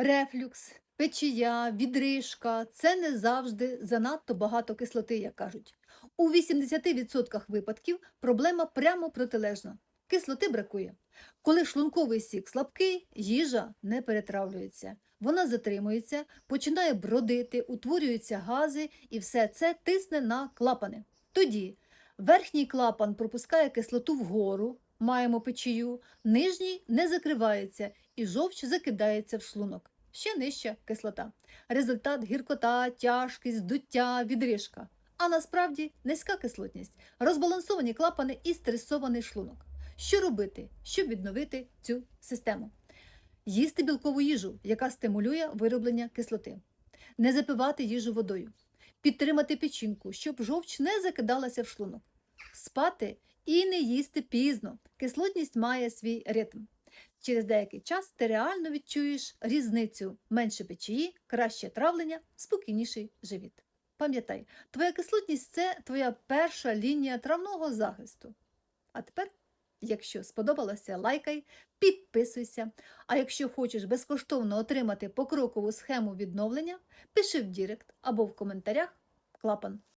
Рефлюкс, печія, відрижка це не завжди занадто багато кислоти, як кажуть. У 80% випадків проблема прямо протилежна. Кислоти бракує. Коли шлунковий сік слабкий, їжа не перетравлюється. Вона затримується, починає бродити, утворюються гази, і все це тисне на клапани. Тоді верхній клапан пропускає кислоту вгору, маємо печію, нижній не закривається і жовч закидається в шлунок. Ще нижча кислота. Результат гіркота, тяжкість, здуття, відрижка. А насправді низька кислотність, розбалансовані клапани і стресований шлунок. Що робити, щоб відновити цю систему? Їсти білкову їжу, яка стимулює вироблення кислоти, не запивати їжу водою, підтримати печінку, щоб жовч не закидалася в шлунок, спати і не їсти пізно. Кислотність має свій ритм. Через деякий час ти реально відчуєш різницю менше печії, краще травлення, спокійніший живіт. Пам'ятай, твоя кислотність це твоя перша лінія травного захисту. А тепер, якщо сподобалося, лайкай, підписуйся. А якщо хочеш безкоштовно отримати покрокову схему відновлення, пиши в Дірект або в коментарях клапан.